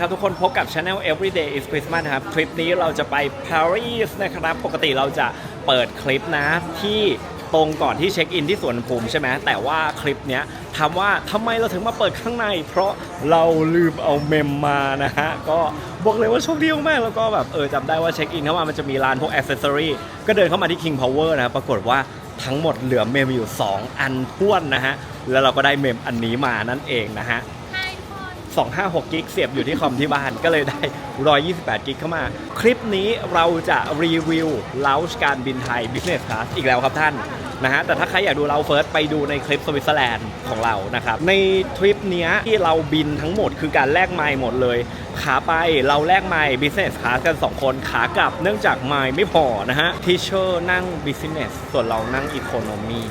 ครับทุกคนพบกับ Channel Everyday is Christmas นะครับทริปนี้เราจะไปปารีสนะครับ ปกติเราจะเปิดคลิปนะที่ตรงก่อนที่เช็คอินที่สวนภูมิใช่ไหมแต่ว่าคลิปเนี้ยถามว่าทำไมเราถึงมาเปิดข้างใน เพราะเราลืมเอาเมมมานะฮะ ก็บอกเลยว่าโชคดีมากแล้วก็แบบเออจำได้ว่าเช็คอินเข้ามามันจะมีร้านพวกอ c เซสซอรี่ก็เดินเข้ามาที่ King Power นะครับปรากฏว่าทั้งหมดเหลือเมมอยู่ 2 อันท้วนนะฮะ แล้วเราก็ได้เมมอันนี้มานั่นเองนะฮะ 256กิกเสียบอยู่ที่คอมที่บ้าน ก็เลยได้ 128กิกเข้ามา คลิปนี้เราจะรีวิวเลาช์การบินไทย Business Class อีกแล้วครับท่านนะฮะแต่ถ้าใครอยากดูเราเฟิร์สไปดูในคลิปสวิตเซอร์แลนด์ของเรานะครับ ในทริปเนี้ยที่เราบินทั้งหมดคือการแลกไมล์หมดเลย ขาไปเราแลกไมล์ Business Class กัน 2 คนขากลับเนื่องจากไมล์ไม่พอนะฮะทีเชอร์นั่ง Business ส่วนเรานั่ง Economy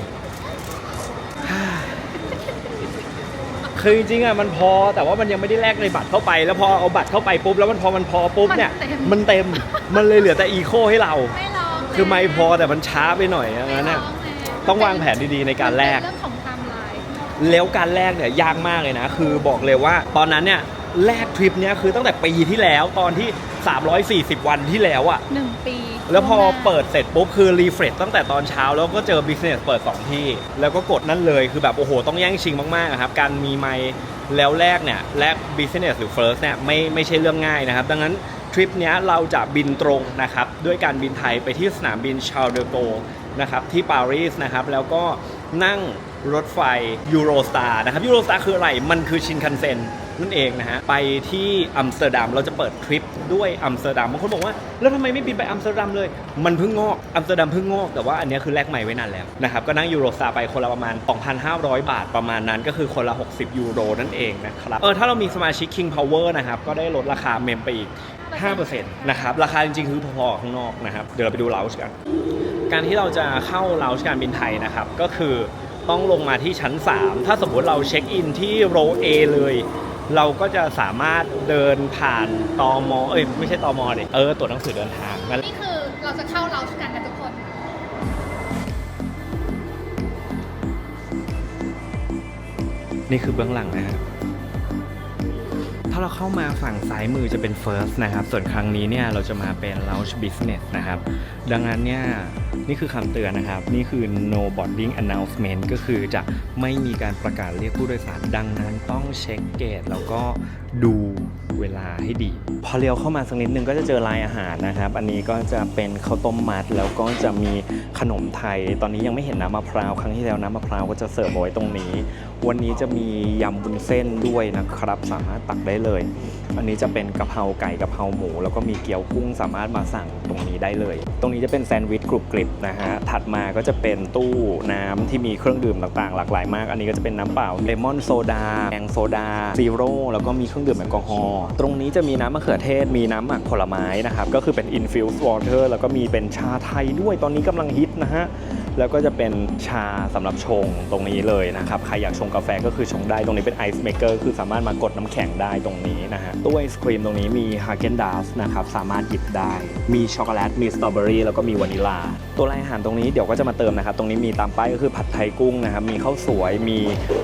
คือจริงๆอะมันพอแต่ว่ามันยังไม่ได้แลกในบัตรเข้าไป แล้วพอเอาบัตรเข้าไปปุ๊บแล้วมันพอมันพอปุ๊บเนี่ยมันเต็ม มันเลยเหลือแต่อีโคให้เรา ไม่ร้องคือไม่พอแต่มันช้าไปหน่อยอย่างนั้นน่ะ ต้องวางแผนดีๆในการแลก เรื่องของไทม์ไลน์แล้วการแลกเนี่ยยากมากเลยนะ คือบอกเลยว่า ตอนนั้นเนี่ยแลกทริปเนี้ยคือตั้งแต่ปีที่แล้วตอนที่ 340 วันที่แล้วอะหนึ่งปีแล้วพอเปิดเสร็จปุ๊บคือรีเฟรชตั้งแต่ตอนเช้าแล้วก็เจอ Business เปิด 2 ที่ แล้วก็กดนั่นเลยคือแบบโอ้โห ต้องแย่งชิงมากๆอะครับ การมีไมค์แล้วแรกเนี่ยแลก Business หรือ First เนี่ยไม่ไม่ใช่เรื่องง่ายนะครับ ดังนั้นทริปเนี้ยเราจะบินตรงนะครับ ด้วยการบินไทยไปที่สนามบินชาร์ลเดอโกนะครับที่ปารีสนะครับแล้วก็นั่งรถไฟยูโรสตาร์นะครับยูโรสตาร์คืออะไร มันคือชินคันเซ็น นั่นเองนะฮะ ไปที่อัมสเตอร์ดัมเราจะเปิดทริปด้วยอัมสเตอร์ดัมบางคนบอกว่า แล้วทำไมไม่บินไปอัมสเตอร์ดัมเลย มันเพิ่งงอกอัมสเตอร์ดัมเพิ่งงอกแต่ว่าอันนี้คือแลกใหม่ไว้นานแล้วนะครับก็นั่งยูโรสตาไปคนละประมาณ 2,500 บาทประมาณนั้นก็คือคนละ 60 ยูโรนั่นเองนะครับเออถ้าเรามีสมาชิก King Power นะครับก็ได้ลดราคาเมมไปอีก5%นะครับราคาจริงๆคือพอๆข้างนอกนะครับเดี๋ยวเราไปดูเลาช์กันการที่เราจะเข้าเลาช์การบินไทยนะครับก็คือต้องลงมาที่ชั้น 3 ถ้าสมมติเราเช็คอินที่โรเอเลย เราก็จะสามารถเดินผ่านตอมอเอ้ยไม่ใช่ตอมอเลยเออตรวจหนังสือเดินทางนั่นนี่คือเราจะเข้าเราชกันกันทุกคน นี่คือเบื้องหลังนะฮะถ้าเราเข้ามาฝั่งซ้ายมือจะเป็น First นะครับ ส่วนครั้งนี้เนี่ยเราจะมาเป็น Lounge Business นะครับ ดังนั้นเนี่ยนี่คือคำเตือนนะครับ นี่คือ no boarding announcement ก็คือจะไม่มีการประกาศเรียกผู้โดยสาร ดังนั้นต้องเช็คเกตแล้วก็ดูเวลาให้ดี พอเลี้ยวเข้ามาสักนิดนึงก็จะเจอลายอาหารนะครับ อันนี้ก็จะเป็นข้าวต้มมัด แล้วก็จะมีขนมไทย ตอนนี้ยังไม่เห็นน้ำมะพร้าวครั้งที่แล้วน้ำมะพร้าวก็จะเสิร์ฟไว้ตรงนี้ วันนี้จะมียำบุญเส้นด้วยนะครับ สามารถตักได้เลย อันนี้จะเป็นกะเพราไก่กะเพราหมู แล้วก็มีเกี๊ยวกุ้งสามารถมาสั่งตรงนี้ได้เลย ตรงนี้จะเป็นแซนด์วิชกรุบกริบนะฮะ ถัดมาก็จะเป็นตู้น้ำที่มีเครื่องดื่มต่างๆ หลากหลายมาก อันนี้ก็จะเป็นน้ำเปล่าเลมอนโซดาแองโซดาซีโร่แล้วก็มีเครื่องดื่มแอลกอฮอล์ ตรงนี้จะมีน้ำมะเขือเทศ มีน้ำหมักผลไม้นะครับ ก็คือเป็น infused water แล้วก็มีเป็นชาไทยด้วย ตอนนี้กำลังฮิตนะฮะ แล้วก็จะเป็นชาสำหรับชงตรงนี้เลยนะครับใครอยากชงกาแฟก็คือชงได้ตรงนี้เป็นไอซ์เม k เกอร์คือสามารถมากดน้ำแข็งได้ตรงนี้นะฮะตู้ไอศครีมตรงนี้มีฮาเกนดาสนะครับสามารถหยิบได้มีช็อกโกแลตมีสตรอเบอรี่แล้วก็มีวานิลา ตัวรายอาหารตรงนี้เดี๋ยวก็จะมาเติมนะครับตรงนี้มีตามป้ายก็คือผัดไทยกุ้งนะครับมีข้าวสวยมี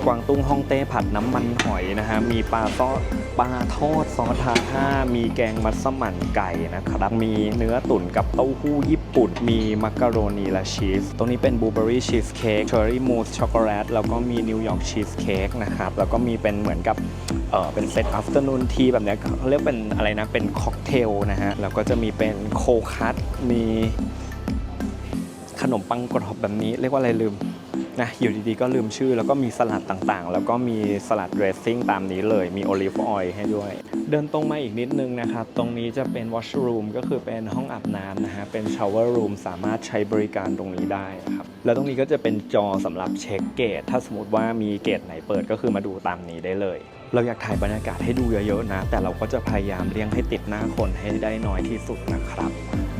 กวางตุ้งฮ่องเต้ผัดน้ำมันหอยนะฮะมีปลาซอสปลาทอดซอสทาท่ามีแกงมัสมั่นไก่นะครับมีเนื้อตุ๋นกับเต้าหู้ญี่ปุ่น มีมักกะโรนีและชีสตรงนี้เป็นบลูเบอรี่ชีสเค้กเชอร์รี่มูสช็อกโกแลตแล้วก็มีนิวยอร์กชีสเค้กนะครับ แล้วก็มีเป็นเหมือนกับเออเป็นเซตอัฟเตอร์นูนทีแบบนี้เขาเรียกเป็นอะไรนะ เป็นค็อกเทลนะฮะ แล้วก็จะมีเป็นโคคัตมี ขนมปังกรอบแบบนี้เรียกว่าอะไรลืมนะอยู่ดีๆก็ลืมชื่อแล้วก็มีสลัดต่างๆ แล้วก็มีสลัดเดรสซิ่งตามนี้เลย มีโอลิฟออยล์ให้ด้วย เดินตรงมาอีกนิดนึงนะครับ ตรงนี้จะเป็นวอชรูมก็คือเป็นห้องอาบน้ำนะฮะ เป็นชาวเวอร์รูมสามารถใช้บริการตรงนี้ได้นะครับ แล้วตรงนี้ก็จะเป็นจอสำหรับเช็คเกต ถ้าสมมติว่ามีเกตไหนเปิดก็คือมาดูตามนี้ได้เลย เราอยากถ่ายบรรยากาศให้ดูเยอะๆนะ แต่เราก็จะพยายามเลี่ยงให้ติดหน้าคนให้ได้น้อยที่สุดนะครับ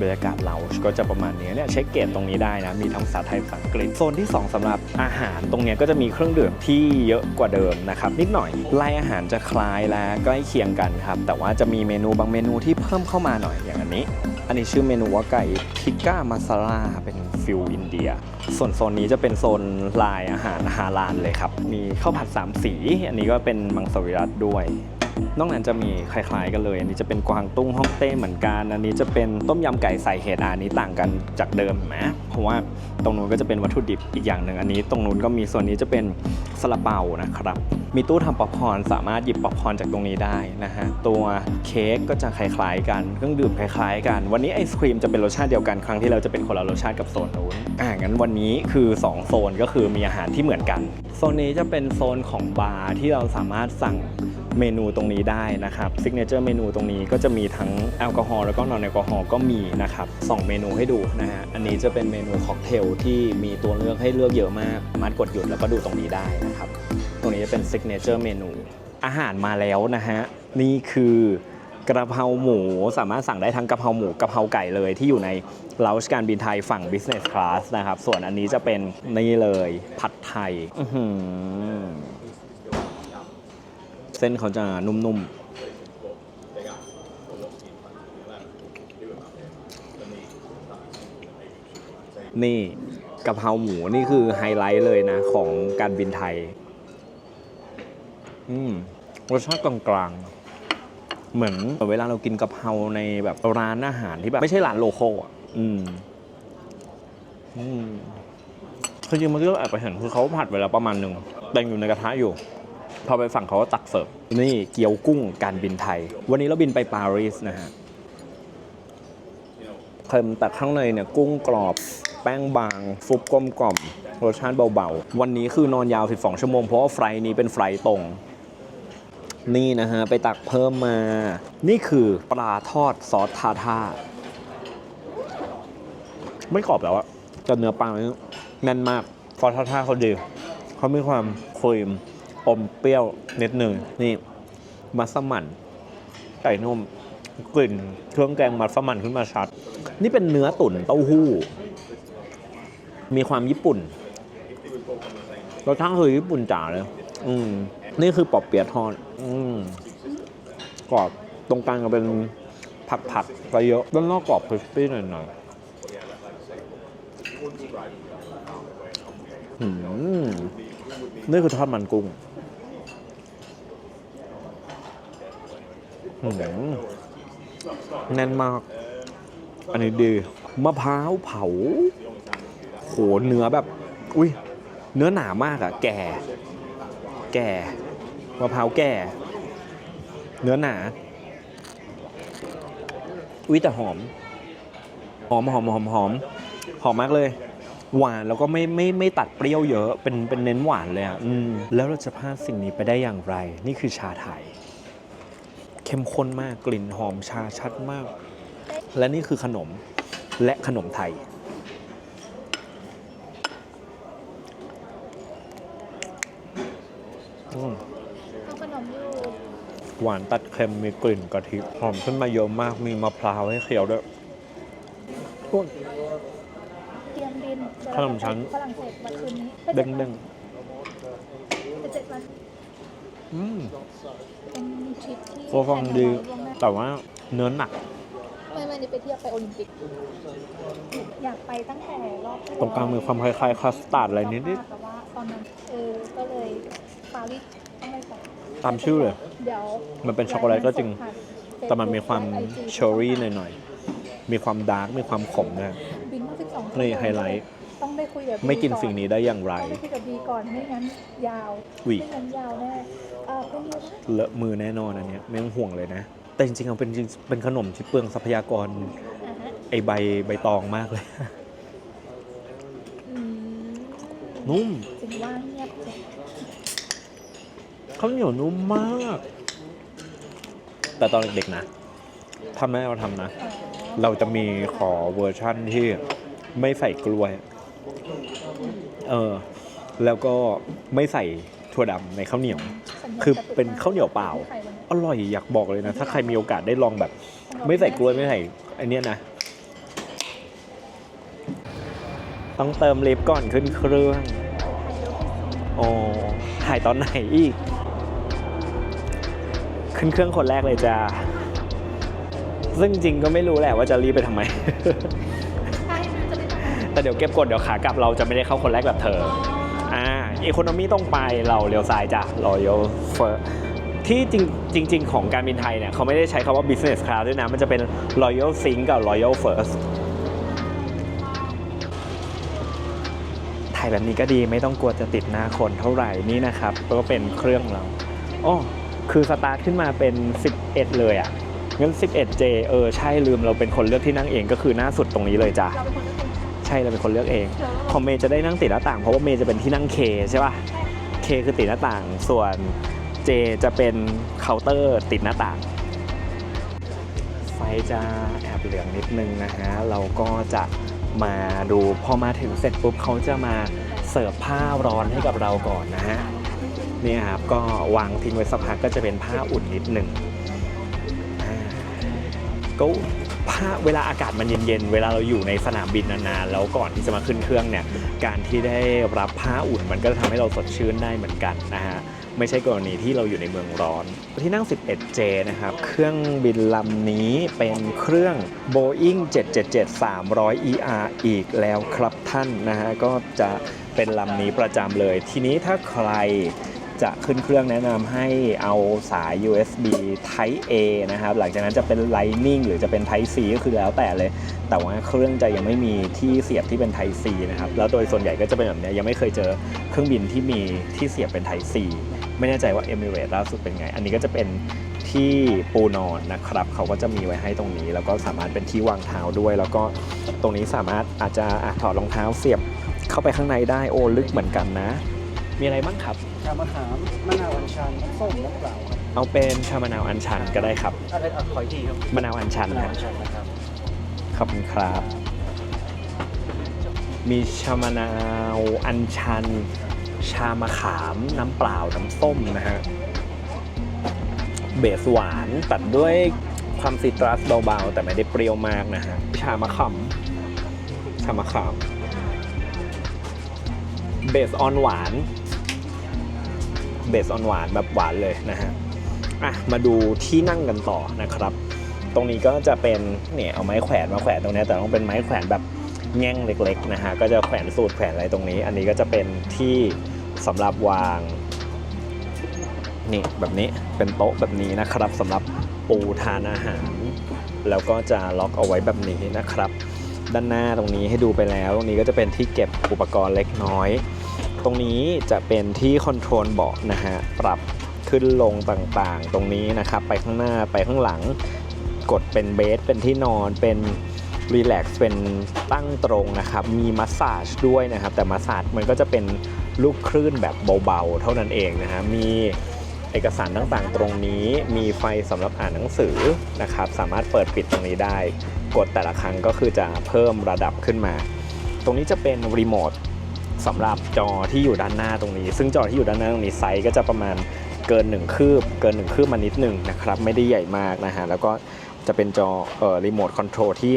บรรยากาศเราก็จะประมาณนี้เนี่ยเช็คเกตตรงนี้ได้นะ มีทั้งภาษาไทยภาษาอังกฤษโซนที่ 2สำหรับอาหารตรงนี้ก็จะมีเครื่องดื่มที่เยอะกว่าเดิมนะครับนิดหน่อยไล่อาหารจะคล้ายและใกล้เคียงกันครับแต่ว่าจะมีเมนูบางเมนูที่เพิ่มเข้ามาหน่อยอย่างอันนี้ อันนี้ชื่อเมนูว่าไก่ทิกก้ามาซาลาเป็นฟิลอินเดีย ส่วนโซนนี้จะเป็นโซนลายอาหารฮาลาลเลยครับมีข้าวผัดสามสี อันนี้ก็เป็นมังสวิรัตด้วย นอกนั้นจะมีคล้ายๆกันเลย อันนี้จะเป็นกวางตุ้งฮ่องเต้เหมือนกัน อันนี้จะเป็นต้มยำไก่ใส่เห็ดอันนี้ต่างกันจากเดิมนไหมเพราะว่าตรงนู้นก็จะเป็นวัตถุดิบอีกอย่างหนึ่งอันนี้ ตรงนู้นก็มีส่วนนี้จะเป็นซาลาเปานะครับ มีตู้ทำป๊อปคอร์นสามารถหยิบป๊อปคอร์นจากตรงนี้ได้นะฮะตัวเค้กก็จะคล้ายๆกันเครื่องดื่มคล้ายๆ กัน วันนี้ไอศครีมจะเป็นรสชาติเดียวกันครั้งที่เราจะเป็นคนละรสชาติกับโซนนู้นอ่างั้นวันนี้คือสองโซนก็คือมีอาหารที่เหมือนกันโซนนี้จะเป็นโซนของบาร์ที่เราสามารถสั่ง เมนูตรงนี้ได้นะครับซิกเนเจอร์เมนูตรงนี้ก็จะมีทั้งแอลกอฮอล์แล้วก็นอนแอลกอฮอล์ก็มีนะครับสองเมนูให้ดูนะฮะอันนี้จะเป็นเมนูค็อกเทลที่มีตัวเลือกให้เลือกเยอะมากมารถกดหยุดแล้วก็ดูตรงนี้ได้นะครับตรงนี้จะเป็นซิกเนเจอร์เมนูอาหารมาแล้วนะฮะนี่คือกระเพราหมูสามารถสั่งได้ทั้งกระเพราหมูกระเพราไก่เลยที่อยู่ในเลาชการบินไทยฝั่ง Business Class นะครับ ส่วนอันนี้จะเป็นนี่เลยผัดไทย เส้นเขาจะนุ่มๆนี่กะเพราหมูนี่คือไฮไลท์เลยนะ ของการบินไทย อืมรสชาติกลางๆ เหมือนเวลาเรากินกะเพราในแบบร้านอาหารที่แบบ ไม่ใช่ร้านโลโก้อะ อืม อืมคือจริงมันก็แอบไปเห็นคือเขาผัดไว้แล้วประมาณหนึ่งแต่งอยู่ในกระทะอยู่ พอไปฝั่งเขาก็ตักเสิร์ฟนี่เกี๊ยวกุ้งการบินไทย วันนี้เราบินไปปารีสนะฮะเค็มแต่ข้างในเนี่ยกุ้งกรอบแป้งบางฟุบกลมกล่อมรสชาติเบาๆ วันนี้คือนอนยาว 12 ชั่วโมง เพราะว่าไฟนี้เป็นไฟตรง นี่นะฮะ ไปตักเพิ่มมา นี่คือปลาทอดซอสทาทาไม่กรอบแล้วอะแต่เนื้อปลาเนี่ยแน่นมากซอสทาทาเขาดีเขามีความครีม อมเปรี้ยวนิดหนึ่งนี่มัสมั่นไก่นุ่มกลิ่นเครื่องแกงมัสมั่นขึ้นมาชัด นี่เป็นเนื้อตุ๋นเต้าหู้ มีความญี่ปุ่นรสชาติคือญี่ปุ่นจ๋าเลย อืม นี่คือปอบเปี๊ยะทอด อืมกรอบตรงกลางก็เป็นผักผักไปเยอะด้านนอกกรอบคริสปี้หน่อยๆอืมนี่คือทอดมันกุ้งอืม แน่นมาก อันนี้ดีมะพร้าวเผาโหเนื้อแบบ อุ้ยเนื้อหนามากอะแก่ แก่มะพร้าวแก่ เนื้อหนา อุ้ยแต่หอม หอมหอมหอมหอมหอมมากเลย หวานแล้วก็ไม่ไม่ไม่ตัดเปรี้ยวเยอะเป็นเป็นเน้นหวานเลยอะแล้วเราจะพลาดสิ่งนี้ไปได้อย่างไร นี่คือชาไทย เข้มข้นมากกลิ่นหอมชาชัดมาก และนี่คือขนมและขนมไทยอืมเอาขนมอยู่หวานตัดเค็มมีกลิ่นกะทิหอมขึ้นมาเยอะมากมีมะพร้าวให้เคี้ยวด้วยพูดเตรียมบินเดี๋ยวขนมชั้นฝรั่งเศสวันคืนนี้เด้งเด้งไปเจ็ดวันๆ อืมเป็นทริปที่โฟฟังดีแพลนเอาไว้ล่วงหน้าแต่ว่าเนื้อหนักไม่ไม่นี่ไปเที่ยวไปโอลิมปิก อยากไปตั้งแต่รอบที่ตรงกลางมีความคล้ายๆคัสตาร์ดอะไรนิดแต่ว่าตอนนั้นเออก็เลยปารีสต้องไปก่อนๆตามชื่อเลยเดี๋ยวมันเป็นช็อกโกแลตก็จริงผ่านแต่มันมีความ Facebook และ IG เชอร์รี่หน่อยๆ มีความดาร์ก มีความขมนะบินมาสิบสองนี่ไฮไลท์ต้ องได้คุยกับไม่กินบีอสิ่งนี้ได้อย่างไรต้องได้คุยกับบีก่อนไม่งั้นยาวอุ๊ย ไม่งั้นยาวแน่เออเป็นยังไงเลอะมือแน่นอนอันเนี้ยไม่ต้องห่วงเลยนะ แต่จริงๆเอาเป็นจริงเป็นขนมที่เปลืองทรัพยากรอ่าฮะไอใบใบตองมากเลย อืมนุ่มถึงว่าเงียบเจ็บข้าวเหนียวนุ่มมาก แต่ตอนเด็กๆนะถ้าแม่เราทำนะ อ๋อเราจะมีขอเวอร์ชั่นที่ไม่ใส่กล้วย เออแล้วก็ไม่ใส่ถั่วดำในข้าวเหนียวสัญญาณคือกระตุกเป็นข้าวเหนียวเปล่าไข่วันนี้อร่อยอยากบอกเลยนะ ถ้าใครมีโอกาสได้ลองแบบ ไม่ใส่กล้วยไม่ใส่ไอันเนี้ยนะ ต้องเติมลิฟต์ก่อนขึ้นเครื่องอ๋อถ่ายตอนไหนอีก ขึ้นเครื่องคนแรกเลยจ้าซึ่งจริงก็ไม่รู้แหละว่าจะรีบไปทำไม แต่เดี๋ยวเก็บกดเดี๋ยวขากลับเราจะไม่ได้เข้าคนแรกแบบเธออ่าอีโคโนมีต้องไปเราเลี้ยวซ้ายจ้ะเราเลี้ยวเฟอร์ที่จริงจริงของการบินไทยเนี่ยเขาไม่ได้ใช้คำว่า business class ด้วยนะ มันจะเป็น royal sync กับ royal first ถ่ายแบบนี้ก็ดีไม่ต้องกลัวจะติดหน้าคนเท่าไหร่นี่นะครับ ก็เป็นเครื่องเราอ๋อคือสตาร์ทขึ้นมาเป็น 11 เลยอะ่ะงั้น 11J เออ ใช่ลืมเราเป็นคนเลือกที่นั่งเองก็คือหน้าสุดตรงนี้เลยจ้ะ ใช่เราเป็นคนเลือกเองเจอเมย์จะได้นั่งติดหน้าต่างเพราะว่าเมย์จะเป็นที่นั่งเคใช่ป่ะเคคือติดหน้าต่าง ส่วนเจจะเป็นเคาน์เตอร์ติดหน้าต่าง ไฟจะแอบเหลืองนิดนึงนะฮะเราก็จะมาดูพอมาถึงเสร็จปุ๊บเขาจะมาเสิร์ฟผ้าร้อนให้กับเราก่อนนะฮะนี่ครับก็วางทิ้งไว้สักพักก็จะเป็นผ้าอุ่นนิดหนึ่งก็ ผ้าเวลาอากาศมันเย็นๆ เวลาเราอยู่ในสนามบินนานๆ แล้วก่อนที่จะมาขึ้นเครื่องเนี่ย การที่ได้รับผ้าอุ่นมันก็จะทำให้เราสดชื่นได้เหมือนกันนะฮะ ไม่ใช่กรณีที่เราอยู่ในเมืองร้อน ที่นั่ง 11J นะครับ เครื่องบินลำนี้เป็นเครื่อง Boeing 777-300 ER อีกแล้วครับท่านนะฮะ ก็จะเป็นลำนี้ประจำเลย ทีนี้ถ้าใคร จะขึ้นเครื่องแนะนำให้เอาสาย USB Type A นะครับ หลังจากนั้นจะเป็น Lightning หรือจะเป็น Type C ก็คือแล้วแต่เลย แต่ว่าเครื่องจะยังไม่มีที่เสียบที่เป็น Type C นะครับ แล้วโดยส่วนใหญ่ก็จะเป็นแบบนี้ยังไม่เคยเจอเครื่องบินที่มีที่เสียบเป็น Type C ไม่แน่ใจว่า Emirates ล่าสุดเป็นไง อันนี้ก็จะเป็นที่ปูนอนนะครับ เขาก็จะมีไว้ให้ตรงนี้ แล้วก็สามารถเป็นที่วางเท้าด้วย แล้วก็ตรงนี้สามารถอาจจะอะถอดรองเท้าเสียบเข้าไปข้างในได้โอ้ลึกเหมือนกันนะ มีอะไรบ้างครับ ชามะขามมะนาวอัญชันน้ำส้มน้ำเปล่าครับเอาเป็นชามะนาวอัญชันก็ได้ครับอะไรอะขออีกทีครับมะนาวอัญชันมะนาวนะอัญชันนะครับขอบคุณครับ มีชามะนาวอัญชัน ชามะขามน้ำเปล่าน้ำส้มนะฮะเบสหวานตัดด้วยความซิตรัสเบาๆ แต่ไม่ได้เปรี้ยวมากนะฮะชามะขามชามะขามเบสออนหวาน เบสออนหวานแบบหวานเลยนะฮะอะมาดูที่นั่งกันต่อนะครับ ตรงนี้ก็จะเป็นเนี่ยเอาไม้แขวนมาแขวนตรงนี้แต่ต้องเป็นไม้แขวนแบบแง่งเล็กๆนะฮะก็จะแขวนสูตรแขวนอะไรตรงนี้ อันนี้ก็จะเป็นที่สำหรับวางนี่แบบนี้เป็นโต๊ะแบบนี้นะครับสำหรับปูทานอาหาร แล้วก็จะล็อกเอาไว้แบบนี้นะครับ ด้านหน้าตรงนี้ให้ดูไปแล้วตรงนี้ก็จะเป็นที่เก็บอุปกรณ์เล็กน้อย ตรงนี้จะเป็นที่คอนโทรลเบาะนะฮะปรับขึ้นลงต่างๆ ตรงนี้นะครับ ไปข้างหน้าไปข้างหลัง กดเป็นเบสเป็นที่นอนเป็นรีแลกซ์เป็นตั้งตรงนะครับ มีมัสซาจด้วยนะครับ แต่มัสซาจมันก็จะเป็นลูกคลื่นแบบเบาๆ เท่านั้นเองนะฮะมีเอกสารต่างๆ ตรงนี้มีไฟสำหรับอ่านหนังสือนะครับ สามารถเปิดปิดตรงนี้ได้ กดแต่ละครั้งก็คือจะเพิ่มระดับขึ้นมา ตรงนี้จะเป็นรีโมท สำหรับจอที่อยู่ด้านหน้าตรงนี้ ซึ่งจอที่อยู่ด้านหน้าตรงนี้ไซส์ก็จะประมาณเกิน 1 คืบ เกิน 1 คืบมานิดหนึ่งนะครับ ไม่ได้ใหญ่มากนะฮะ แล้วก็จะเป็นจอเอ่อรีโมทคอนโทรลที่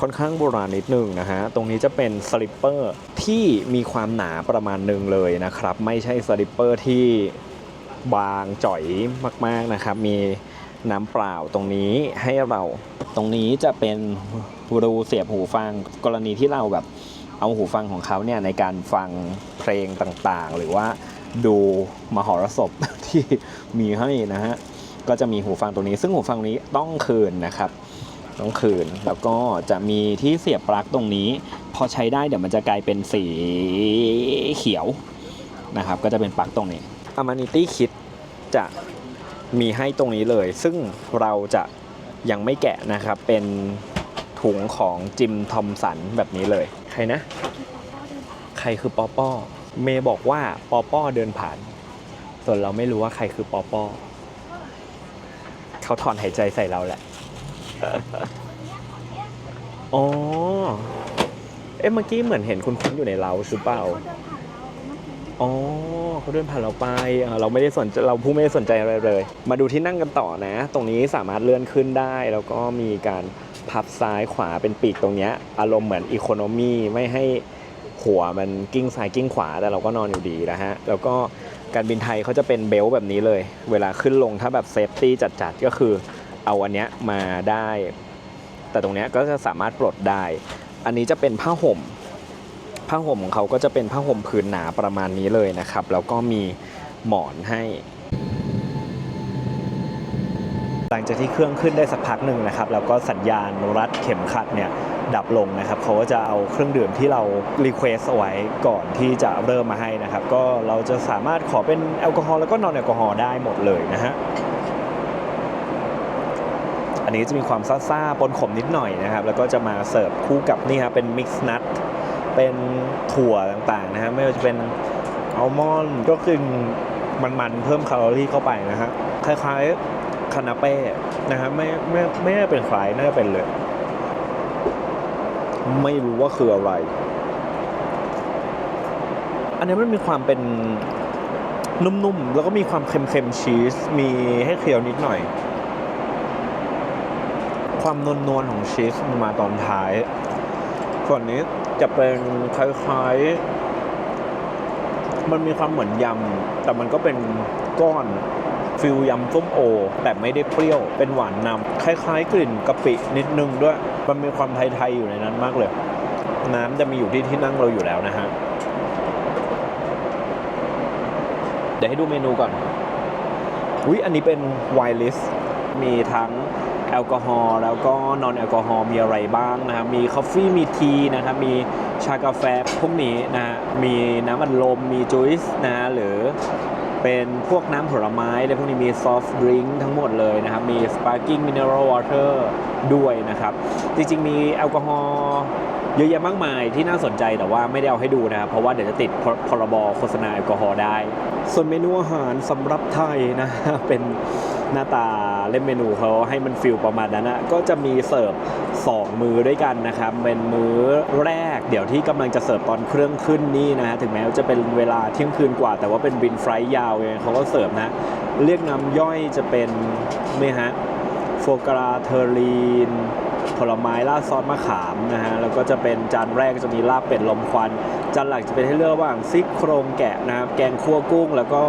ค่อนข้างโบราณนิดนึงนะฮะ ตรงนี้จะเป็นสลิปเปอร์ที่มีความหนาประมาณหนึ่งเลยนะครับ ไม่ใช่สลิปเปอร์ที่บางจ่อยมากๆนะครับ มีน้ำเปล่าตรงนี้ให้เรา ตรงนี้จะเป็นรูเสียบหูฟังกรณีที่เราแบบ เอาหูฟังของเขาเนี่ยในการฟังเพลงต่างๆ หรือว่าดูมหรสพที่มีให้นะฮะก็จะมีหูฟังตรงนี้ ซึ่งหูฟังนี้ต้องคืนนะครับ ต้องคืนแล้วก็จะมีที่เสียบปลั๊กตรงนี้ พอใช้ได้เดี๋ยวมันจะกลายเป็นสีเขียวนะครับ ก็จะเป็นปลั๊กตรงนี้ Amanity Kit จะมีให้ตรงนี้เลย ซึ่งเราจะยังไม่แกะนะครับเป็นถุงของจิมทอมสันแบบนี้เลย ใครนะ ใครคือปอปอเมย์บอกว่าปอปอเดินผ่าน ส่วนเราไม่รู้ว่าใครคือปอปอเขาถอนหายใจใส่เราแหละอ๋อ เอ๊ะเมื่อกี้เหมือนเห็นคุณคุณอยู่ในเราหรือเปล่า อ๋อเขาเดินผ่านเราไป เราไม่ได้สนเราผู้ไม่ได้สนใจอะไรเลย มาดูที่นั่งกันต่อนะ ตรงนี้สามารถเลื่อนขึ้นได้ แล้วก็มีการ พับซ้ายขวาเป็นปีกตรงเนี้ยอารมณ์เหมือนอีโคโนมีไม่ให้หัวมันกิ้งซ้ายกิ้งขวาแต่เราก็นอนอยู่ดีนะฮะ แล้วก็การบินไทยเขาจะเป็นเบลต์แบบนี้เลย เวลาขึ้นลงถ้าแบบเซฟตี้จัดๆ ก็คือเอาอันเนี้ยมาได้ แต่ตรงเนี้ยก็จะสามารถปลดได้ อันนี้จะเป็นผ้าห่ม ผ้าห่มของเขาก็จะเป็นผ้าห่มผืนหนาประมาณนี้เลยนะครับ แล้วก็มีหมอนให้ หลังจากที่เครื่องขึ้นได้สักพักหนึ่งนะครับแล้วก็สัญญาณรัดเข็มขัดเนี่ยดับลงนะครับเขาก็จะเอาเครื่องดื่มที่เรารีเควสเอาไว้ก่อนที่จะเริ่มมาให้นะครับก็เราจะสามารถขอเป็นแอลกอฮอล์แล้วก็นอนแอลกอฮอล์ได้หมดเลยนะฮะอันนี้จะมีความซ่าๆปนขมนิดหน่อยนะครับแล้วก็จะมาเสิร์ฟคู่กับนี่ครับเป็นมิกซ์นัทเป็นถั่วต่างๆนะฮะไม่ว่าจะเป็นอัลมอนด์ก็คือมันๆเพิ่มแคลอรี่เข้าไปนะฮะคล้ายๆ คานาเป้นะฮะไม่ไม่ไม่ได้เป็นคล้ายน่าจะเป็นเลย ไม่รู้ว่าคืออะไร อันนี้มันมีความเป็นนุ่มๆ แล้วก็มีความเค็มๆชีส มีให้เคี้ยวนิดหน่อย ความนวลๆของชีสมันมาตอนท้าย ส่วนนี้จะเป็นคล้ายๆ มันมีความเหมือนยำ แต่มันก็เป็นก้อน ฟิลยำส้มโอ แต่ไม่ได้เปรี้ยวเป็นหวานนำคล้ายๆ กลิ่นกะปินิดนึงด้วย มันมีความไทยๆอยู่ในนั้นมากเลย น้ำจะมีอยู่ที่ที่นั่งเราอยู่แล้วนะฮะเดี๋ยวให้ดูเมนูก่อนอุ้ยอันนี้เป็นไวลิสมีทั้งแอลกอฮอล์แล้วก็นอนแอลกอฮอล์มีอะไรบ้างนะครับมีคอฟฟี่มีทีนะครับมีชากาแฟพวกนี้นะมีน้ำอัดลมมีจูสนะฮะหรือ เป็นพวกน้ำผลไม้อะไรพวกนี้มีซอฟต์ดริงก์ทั้งหมดเลยนะครับ มีสปาร์กิ้งมินเนอรัลวอเตอร์ด้วยนะครับ จริงๆ มีแอลกอฮอล์เยอะแยะมากมายที่น่าสนใจแต่ว่าไม่ได้เอาให้ดูนะครับ เพราะว่าเดี๋ยวจะติดพพรบโฆษณาแอลกอฮอล์ได้ ส่วนเมนูอาหารสำหรับไทยนะ เป็นหน้าตา เล่มเมนูเขาให้มันฟิลประมาณนั้นนะก็จะมีเสิร์ฟ2มือด้วยกันนะครับเป็นมื้อแรก เดี๋ยวที่กำลังจะเสิร์ฟตอนเครื่องขึ้นนี่นะฮะถึงแม้ว่าจะเป็นเวลาเที่ยงคืนกว่า แต่ว่าเป็นบินไฟล์ยาวเองเขาก็เสิร์ฟนะเรียกน้ำย่อยจะเป็นนี่ฮะโฟกราเทอรีนผลไม้ราดซอสมะขามนะฮะแล้วก็จะเป็นจานแรกจะมีลาบเป็ดลมควัน จานหลักจะเป็นให้เลือกระหว่างซี่โครงแกะนะครับแกงคั่วกุ้ง แล้วก็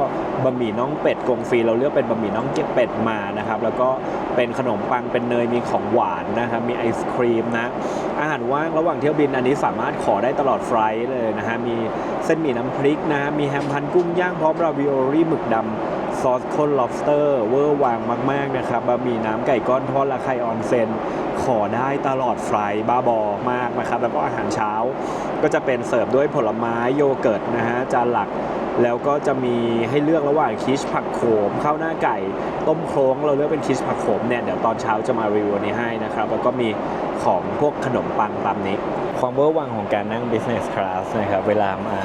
บะหมี่น้องเป็ดกงฟรีเราเลือกเป็นบะหมี่น้องเป็ดมานะครับแล้วก็เป็นขนมปังเป็นเนยมีของหวานนะครับมีไอศครีมนะอาหารว่างระหว่างเที่ยวบินอันนี้สามารถขอได้ตลอดไฟล์เลยนะฮะมีเส้นหมี่น้ำพริกนะฮะมีแฮมพันกุ้งย่างพร้อมราวิโอรี่หมึกดำซอสข้น lobster เวอร์วางมากๆนะครับบะหมี่น้ำไก่ก้อนทอดละไข่ออนเซน ขอได้ตลอดไฟล์บ้าบอมากนะครับ แล้วก็อาหารเช้า ก็จะเป็นเสิร์ฟด้วยผลไม้โยเกิร์ตนะฮะจานหลักแล้วก็จะมีให้เลือกระหว่างคิชผักโขมข้าวหน้าไก่ ต้มโครงเราเลือกเป็นคิชผักโขมเนี่ยเดี๋ยวตอนเช้าจะมารีวิวอันนี้ให้นะครับ แล้วก็มีของพวกขนมปังตามนี้ ความเวอร์วังของการนั่ง business class นะครับเวลามา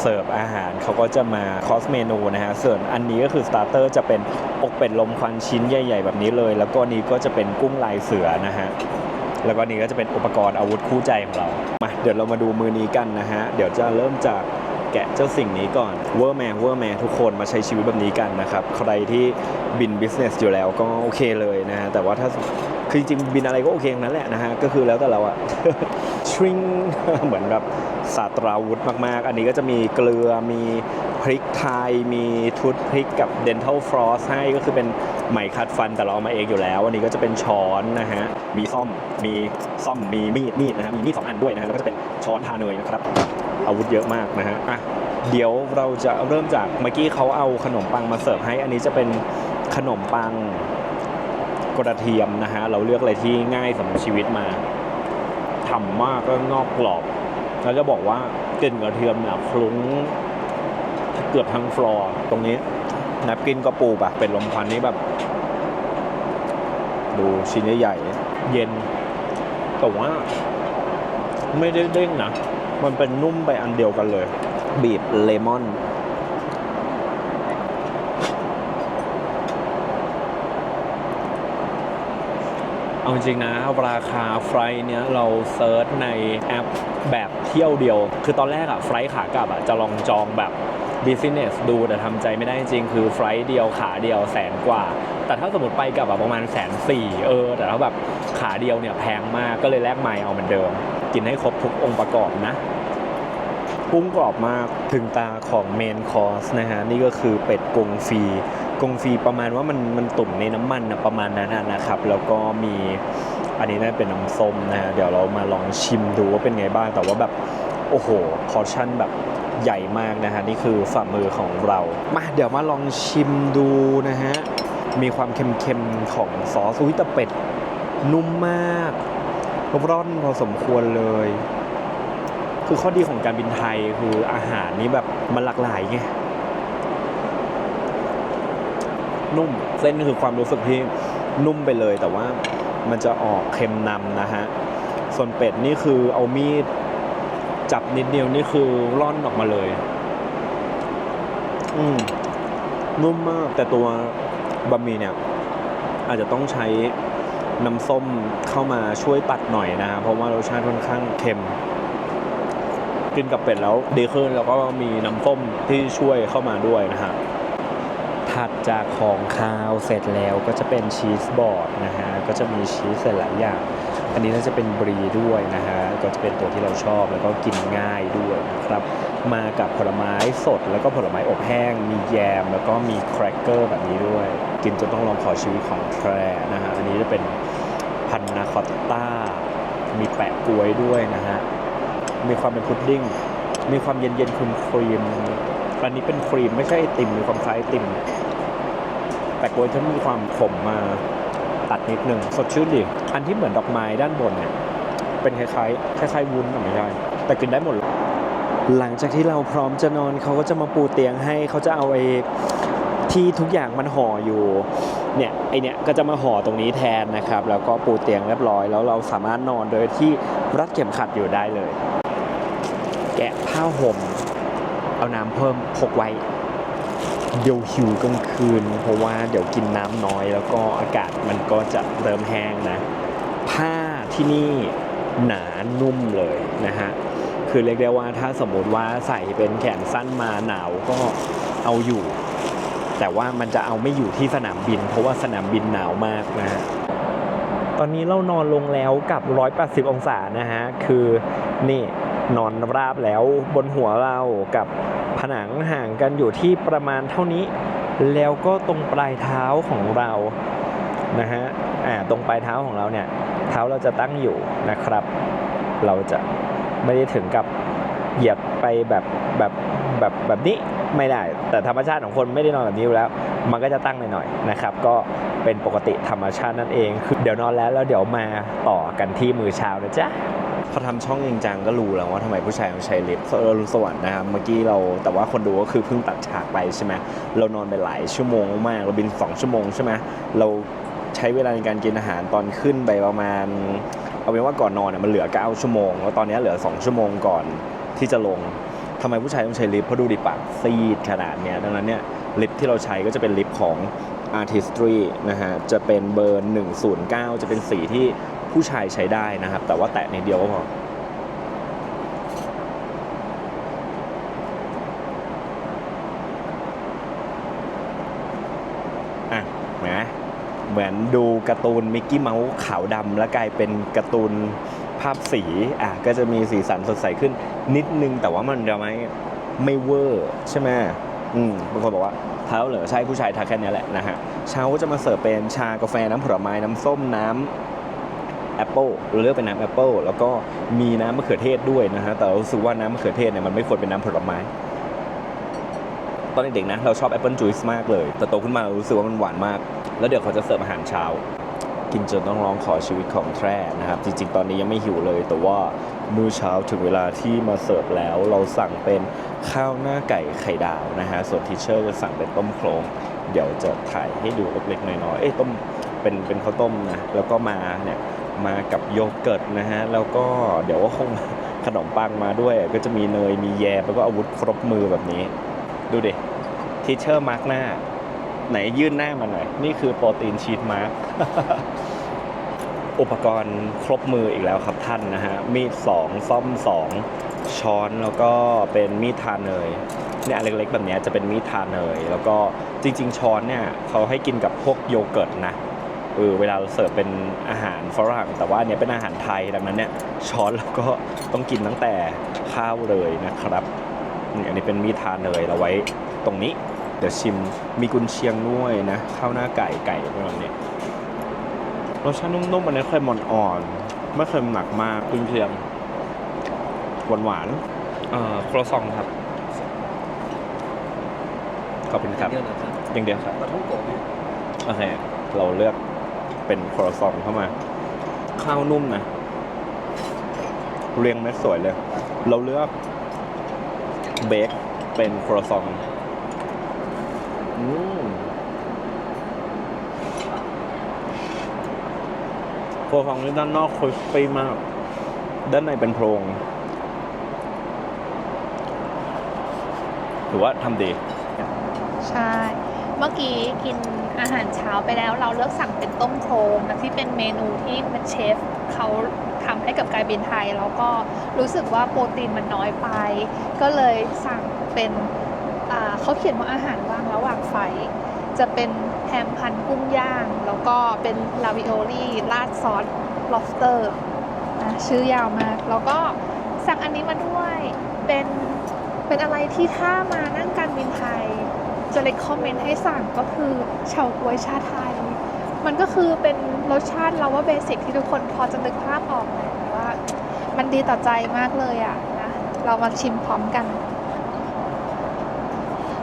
เสิร์ฟอาหารเขาก็จะมาคอสเมนูนะฮะส่วนอันนี้ก็คือสตาร์เตอร์จะเป็นอกเป็ดลมควันชิ้นใหญ่ ๆ แบบนี้เลย แล้วก็นี้ก็จะเป็นกุ้งลายเสือนะฮะแล้วก็นี่ก็จะเป็นอุปกรณ์อาวุธคู่ใจของเรามาเดี๋ยวเรามาดูมือนี้กันนะฮะเดี๋ยวจะเริ่มจากแกะเจ้าสิ่งนี้ก่อนเวอร์แมนเวอร์แมนทุกคนมาใช้ชีวิตแบบนี้กันนะครับใครที่บินบิสเนสอยู่แล้วก็โอเคเลยนะฮะแต่ว่าถ้าคือจริงๆบินอะไรก็โอเคงนั้นแหละนะฮะก็คือแล้วแต่เราอะ ริงเหมือนแบบศาตราวุธมาก ๆ อันนี้ก็จะมีเกลือมีพริกไทย มีทุตพริกกับ dental floss ให้ก็คือเป็นไหมคัดฟันแต่เราเอามาเองอยู่แล้ว อันนี้ก็จะเป็นช้อนนะฮะ มีซ่อมมีซ่อมมีมีดมีดนะฮะมีมีดสองอันด้วยนะฮะแล้วก็จะเป็นช้อนทาเนยนะครับ อาวุธเยอะมากนะฮะอะเดี๋ยวเราจะเริ่มจากเมื่อกี้เขาเอาขนมปังมาเสิร์ฟให้ อันนี้จะเป็นขนมปังกระเทียมนะฮะ เราเลือกอะไรที่ง่ายสำหรับชีวิตมา ทำมากก็งอกกรอบแล้วจะบอกว่ากลิ่นกระเทียมเนี่ยคลุ้งเกือบทั้งฟลอร์ตรงนี้นับกินก็ปูปะเป็นลมควันนี้แบบ ดูชิ้นใหญ่เย็น แต่ว่า ไม่ได้เด้งนะ มันเป็นนุ่มไปอันเดียวกันเลย บีบเลมอน เอาจริงนะ ราคาไฟล์เนี้ยเราเซิร์ชในแอปแบบเที่ยวเดียว คือตอนแรกอะไฟล์ขากลับอะจะลองจองแบบ business ดูแต่ทำใจไม่ได้จริง คือไฟล์เดียวขาเดียวแสนกว่า แต่ถ้าสมมติไปกลับอะประมาณแสนสี่เออ แต่ถ้าแบบขาเดียวเนี่ยแพงมากก็เลยแลกไมล์เอาเหมือนเดิม กินให้ครบทุกองค์ประกอบนะกุ้งกรอบมากถึงตาของเมนคอร์สนะฮะ นี่ก็คือเป็ดกงฟรี กงฟรีประมาณว่ามันมันตุ่มในน้ำมันนะประมาณนั้นนะครับ แล้วก็มีอันนี้น่าเป็นน้ำส้มนะฮะเดี๋ยวเรามาลองชิมดูว่าเป็นไงบ้าง แต่ว่าแบบโอ้โหพอชั่นแบบใหญ่มากนะฮะนี่คือฝ่ามือของเรา มาเดี๋ยวมาลองชิมดูนะฮะมีความเค็มๆของซอสอุ้ยแต่เป็ดนุ่มมากร่อนพอสมควรเลย คือข้อดีของการบินไทยคืออาหารนี้แบบมันหลากหลายไง นุ่ม เส้นคือความรู้สึกที่นุ่มไปเลย แต่ว่ามันจะออกเค็มนำนะฮะ ส่วนเป็ดนี่คือเอามีดจับนิดเดียวนี่คือร่อนออกมาเลย อืมนุ่มมาก แต่ตัวบะหมี่เนี่ย อาจจะต้องใช้น้ำส้มเข้ามาช่วยตัดหน่อยนะ เพราะว่ารสชาติค่อนข้างเค็ม กินกับเป็ดแล้วดีขึ้นแล้วก็มีน้ำส้มที่ช่วยเข้ามาด้วยนะฮะ ถัดจากของคาวเสร็จแล้วก็จะเป็นชีสบอร์ดนะฮะก็จะมีชีสหลายอย่าง อันนี้น่าจะเป็นบรีด้วยนะฮะก็จะเป็นตัวที่เราชอบแล้วก็กินง่ายด้วยนะครับ มากับผลไม้สดแล้วก็ผลไม้อบแห้ง มีแยม แล้วก็มีแครกเกอร์แบบนี้ด้วย กินจนต้องลองขอชีวิตของแทรนะฮะอันนี้จะเป็นพันนาคอตต้า มีแปะกล้วยด้วยนะฮะมีความเป็นพุดดิ้งมีความเย็นเย็นๆครีมครีม อันนี้เป็นครีมไม่ใช่ไอติมมีความคล้ายไอติม แต่กล้วยจะมีความขมมาตัดนิดนึงสดชื่นดีอันที่เหมือนดอกไม้ด้านบนเนี่ยเป็นคล้ายๆคล้ายๆวุ้นแต่ไม่ใช่แต่กินได้หมด หลังจากที่เราพร้อมจะนอนเขาก็จะมาปูเตียงให้เขาจะเอาไอ้ที่ทุกอย่างมันห่ออยู่เนี่ยไอเนี่ยก็จะมาห่อตรงนี้แทนนะครับ แล้วก็ปูเตียงเรียบร้อย แล้วเราสามารถนอนโดยที่รัดเข็มขัดอยู่ได้เลย แกะผ้าห่ม เอาน้ำเพิ่มพกไว้ เดี๋ยวหิวกลางคืน เพราะว่าเดี๋ยวกินน้ำน้อย แล้วก็อากาศมันก็จะเริ่มแห้งนะ ผ้าที่นี่หนานุ่มเลยนะฮะ คือเรียกได้ว่าถ้าสมมติว่าใส่เป็นแขนสั้นมาหนาวก็เอาอยู่ แต่ว่ามันจะเอาไม่อยู่ที่สนามบิน เพราะว่าสนามบินหนาวมากนะฮะตอนนี้เรานอนลงแล้วกับ 180 องศานะฮะ คือนี่ นอนราบแล้วบนหัวเรากับผนังห่างกันอยู่ที่ประมาณเท่านี้ แล้วก็ตรงปลายเท้าของเรานะฮะอ่าตรงปลายเท้าของเราเนี่ยเท้าเราจะตั้งอยู่นะครับ เราจะไม่ได้ถึงกับเหยียบไปแบบแบบแบบแบบนี้ไม่ได้ แต่ธรรมชาติของคนไม่ได้นอนแบบนี้อยู่แล้ว มันก็จะตั้งหน่อยๆนะครับ ก็เป็นปกติธรรมชาตินั่นเองคือเดี๋ยวนอนแล้วแล้วเดี๋ยวมาต่อกันที่มือเช้านะจ๊ะ พอทำช่องจริงจังก็รู้แล้วว่าทำไมผู้ชายต้องใช้ลิฟต์เรุนสวรรค์นะครับเมื่อกี้เราแต่ว่าคนดูก็คือเพิ่งตัดฉากไปใช่ไหมเรานอนไปหลายชั่วโมงมากเราบิน 2 ชั่วโมงใช่ไหมเราใช้เวลาในการกินอาหารตอนขึ้นไปประมาณ เอาเป็นว่าก่อนนอนเนี่ยมันเหลือ9ชั่วโมงแล้วตอนนี้เหลือ 2 ชั่วโมงก่อนที่จะลงทำไมผู้ชายต้องใช้ลิฟต์เพราะดูดิปากซีดขนาดเนี้ยดังนั้นเนี่ยลิฟต์ที่เราใช้ก็จะเป็นลิฟต์ของ Artistry นะฮะ จะเป็นเบอร์ 109 จะเป็นสีที่ ผู้ชายใช้ได้นะครับ แต่ว่าแตะนิดเดียวก็พออะเห็นะเหมือนดูการ์ตูนมิกกี้เมาส์ขาวดำแล้วกลายเป็นการ์ตูนภาพสีอะก็จะมีสีสันสดใสขึ้นนิดนึงแต่ว่ามันจะไม่ไม่เวอร์ใช่ไหมอืมบางคนบอกว่าเท้าเหรอใช่ผู้ชายทักแค่นี้แหละนะฮะเช้าก็จะมาเสิร์ฟเป็นชากาแฟน้ำผลไม้น้ำส้มน้ำ แอปเปิลเราเลือกเป็นน้ำแอปเปิลแล้วก็มีน้ำมะเขือเทศด้วยนะฮะแต่เรารู้สึกว่าน้ำมะเขือเทศเนี่ยมันไม่ควรเป็นน้ำผลไม้ตอนเด็กๆนะเราชอบแอปเปิลจูสมากเลย แต่โตขึ้นมาเรารู้สึกว่ามันหวานมาก แล้วเดี๋ยวเขาจะเสิร์ฟอาหารเช้า กินจนต้องร้องขอชีวิตของแทร่นะครับ จริงๆ ตอนนี้ยังไม่หิวเลย แต่ว่ามื้อเช้าถึงเวลาที่มาเสิร์ฟแล้ว เราสั่งเป็นข้าวหน้าไก่ไข่ดาวนะฮะส่วนทิเชอร์จะสั่งเป็นต้มโครงเดี๋ยวจะถ่ายให้ดูเล็กๆน้อยๆเอ้ยต้มเป็นเป็นข้าวต้มนะแล้วก็มาเนี่ย มากับโยเกิร์ตนะฮะ แล้วก็เดี๋ยวก็คงขนมปังมาด้วย ก็จะมีเนยมีแยมแล้วก็อาวุธครบมือแบบนี้ ดูดิทีเชอร์มาร์กหน้า ไหนยื่นหน้ามาหน่อย นี่คือโปรตีนชีสมาร์กอุปกรณ์ครบมืออีกแล้วครับท่านนะฮะ มีดสองซ่อมสองช้อนแล้วก็เป็นมีดทาเนยเนี่ยเล็กๆแบบนี้จะเป็นมีดทาเนยแล้วก็จริง ๆ ช้อนเนี่ยเขาให้กินกับพวกโยเกิร์ตนะ เออเวลาเราเสิร์ฟเป็นอาหารฝรั่ง แต่ว่าอันเนี้ยเป็นอาหารไทยดังนั้นเนี่ยช้อนแล้วก็ต้องกินตั้งแต่ข้าวเลยนะครับนี่อันนี้เป็นมีดทาเนยเราไว้ตรงนี้ เดี๋ยวชิมมีกุนเชียงด้วยนะข้าวหน้าไก่ไก่ประมาณนี้รสชาตินุ่มๆอันนี้เคยมอนอ่อนไม่เคยหนักมากกุนเชียงหวานหวานเอ่อครัวซองครับๆขอบคุณครับเดียวเหรอครับอย่างเดียวครับปลาท่องโกะเนี่ยโอเคเราเลือก เป็นครซองเข้ามา ข้าวนุ่มนะ เรียงเม็ดสวยเลย เราเลือกเบคเป็นครัวซองอืมครัวซองนี่ด้านนอกคริสปี้มาก ด้านในเป็นโพรงถือว่าทำดี ใช่ เมื่อกี้กิน อาหารเช้าไปแล้วเราเลือกสั่งเป็นต้มโครงที่เป็นเมนูที่มันเชฟเขาทำให้กับการบินไทย แล้วก็รู้สึกว่าโปรตีนมันน้อยไป ก็เลยสั่งเป็นเขาเขียนว่าอาหารว่างระหว่างไฟ จะเป็นแฮมพันกุ้งย่าง แล้วก็เป็นลาวิโอลี่ราดซอส lobster อะชื่อยาวมาก แล้วก็สั่งอันนี้มาด้วยเป็นเป็นอะไรที่ถ้ามานั่งการบินไทย จะเลยคอมเมนต์ให้สั่งก็คือเฉาก๊วยชาไทย มันก็คือเป็นรสชาติเราว่าเบสิกที่ทุกคนพอจะนึกภาพออกเลยว่า มันดีต่อใจมากเลยอะนะเรามาชิมพร้อมกัน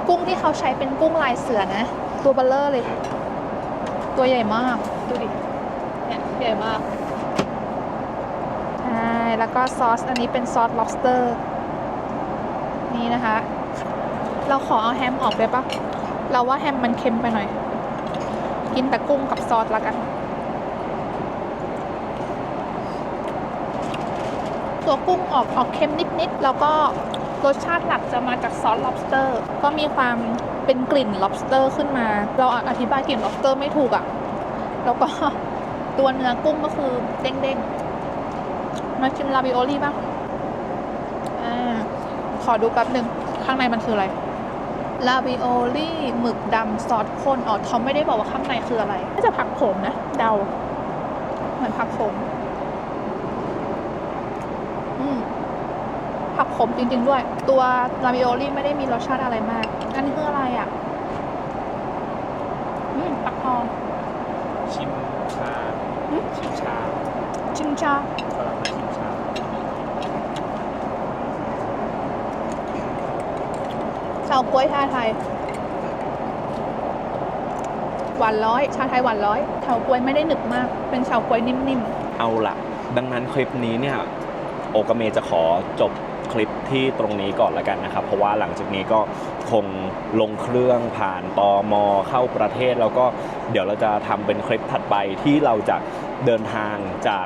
กุ้งที่เขาใช้เป็นกุ้งลายเสือนะ ตัวเบลเลอร์เลย ตัวใหญ่มากดูดิเนี่ยใหญ่มากใช่แล้วก็ซอสอันนี้เป็นซอส lobster นี่นะคะ เราขอเอาแฮมออกได้ปะเราว่าแฮมมันเค็มไปหน่อย กินแต่กุ้งกับซอสล้วกัน ตัวกุ้งออกออกเค็มนิดๆแล้วก็รสชาติหลักจะมาจากซอส lobster ก็มีความเป็นกลิ่น lobster ขึ้นมา เราอธิบายกลิ่น lobster ไม่ถูกอะ่ะ แล้วก็ตัวเนื้อกุ้งก็คือเด้งๆ มาชิมลาบิโอลี่บ้างอ่าขอดูแป๊บหนึ่งข้างในมันคืออะไร ลาบิโอลี่หมึกดำซอสข้นอ๋อเขาไม่ได้บอกว่าข้างในคืออะไรน่าจะผักโขมนะ เดา เหมือนผักโขมอืมผักขมจริง ๆ ด้วย ตัวลาบิโอลี่ไม่ได้มีรสชาติอะไรมาก อันนี้คืออะไรอะอืมปักทองชิมชาอืมชิมชาชิมชา ชากล้วยชาไทยหวานร้อย ชาไทยหวานร้อยชากล้วยไม่ได้หนึบมาก เป็นชากล้วยนิ่มเอาละดังนั้นคลิปนี้เนี่ยโอกาเมจะขอจบคลิปที่ตรงนี้ก่อนละกันนะครับ เพราะว่าหลังจากนี้ก็คงลงเครื่องผ่านตอมเข้าประเทศ แล้วก็เดี๋ยวเราจะทำเป็นคลิปถัดไปที่เราจะเดินทางจาก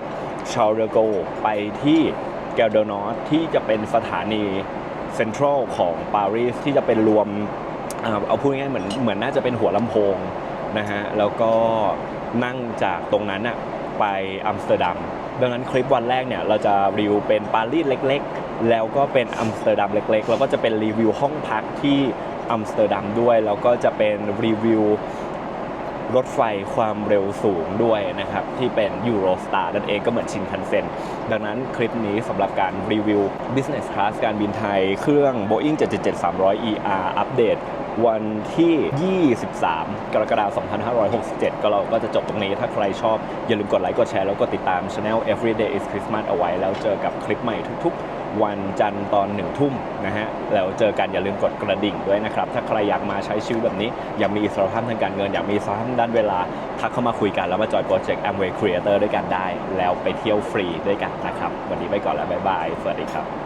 ชาร์ลโกไปที่แกลเดนอสที่จะเป็นสถานี เซ็นทรัลของปารีสที่จะเป็นรวมเอาพูดง่ายๆเหมือนเหมือนน่าจะเป็นหัวลำโพงนะฮะแล้วก็นั่งจากตรงนั้นอะไปอัมสเตอร์ดัมดังนั้นคลิปวันแรกเนี่ยเราจะรีวิวเป็นปารีสเล็กๆ แล้วก็เป็นอัมสเตอร์ดัมเล็กๆ แล้วก็จะเป็นรีวิวห้องพักที่อัมสเตอร์ดัมด้วย แล้วก็จะเป็นรีวิว รถไฟความเร็วสูงด้วยนะครับ ที่เป็น Eurostar นั่นเองก็เหมือนชินคันเซ็นดังนั้นคลิปนี้สำหรับการรีวิว Business Class การบินไทย เครื่อง Boeing 777-300 ER อัปเดตวันที่ 23 กรกฎาคม 2567 ก็เราก็จะจบตรงนี้ ถ้าใครชอบ อย่าลืมกดไลค์ กดแชร์ แล้วก็ติดตาม Channel Everyday is Christmas เอาไว้ แล้วเจอกับคลิปใหม่ทุก ๆ วันจันทร์ตอนหนึ่งทุ่มนะฮะแล้วเจอกันอย่าลืมกดกระดิ่งด้วยนะครับ ถ้าใครอยากมาใช้ชีวิตแบบนี้ อยากมีอิสรภาพทางการเงิน อยากมีอิสรภาพด้านเวลา ทักเข้ามาคุยกันแล้วมาจอยโปรเจกต์ Amway Creator ด้วยกันได้ แล้วไปเที่ยวฟรีด้วยกันนะครับ วันนี้ไปก่อนแล้วบ๊ายบายสวัสดีครับ